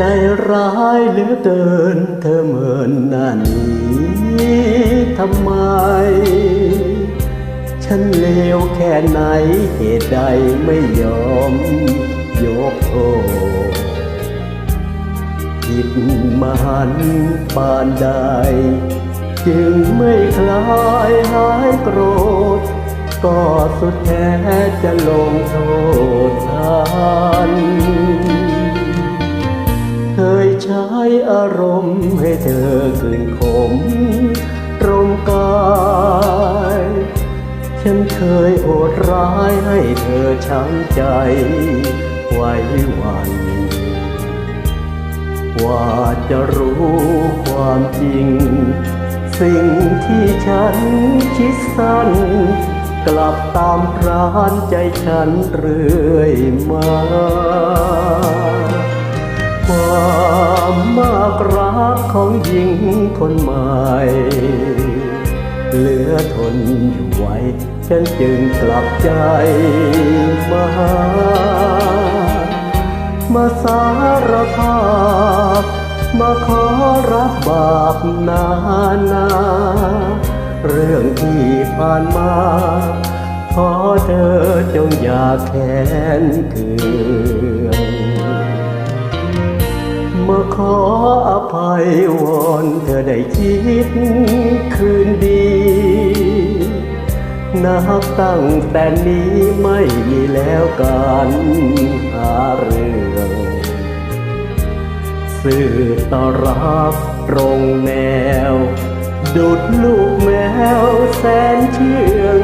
ใจร้ายเหลือเกินเธอเหมือนหน้านี้ทำไม ฉันเลวแค่ไหนเหตุใดไม่ยอมยกโทษผิดมหันปานใด จึงไม่คลายหายโกรธ ก็สุดแท้จะลงโทษทัน อารมณ์ให้เธอคืนขมตรงกายฉันเคยโอดร้ายให้เธอช้ำใจ ไว้วัน กว่าจะรู้ความจริง สิ่งที่ฉันคิดสั้น กลับตามพรานใจฉันเรื่อยมา อทนอยู่ไว้ ฉันจึงกลับใจมามาสารภาพ มาขอรับบาปนานา เรื่องที่ผ่านมา ขอเธอจงอย่าแค้นเคืองมาขออภัยวอนเธอได้คิดคืนดี นับตั้งแต่นี้ไม่มีแล้วการหาเรื่องสื่อต่อรักตรงแนว ดุดลูกแมวแสนเชื่อง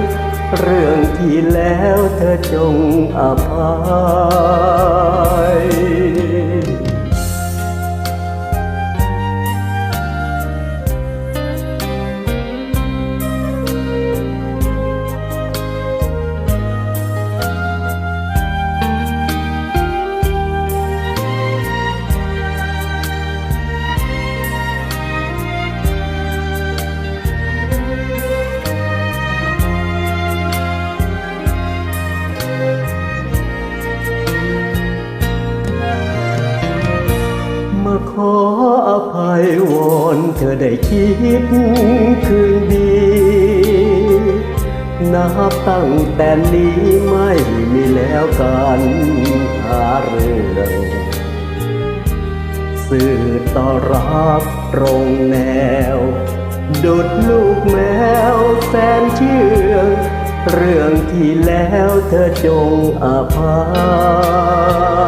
เรื่องที่แล้วเธอจงอภัย ขออภัยวอนเธอได้คิดคืนดีนับตั้งแต่นี้ไม่มีแล้วการหาเรื่องสื่อต่อรักตรงแนว ดุดลูกแมวแสนเชื่องเรื่องที่แล้วเธอจงอภัย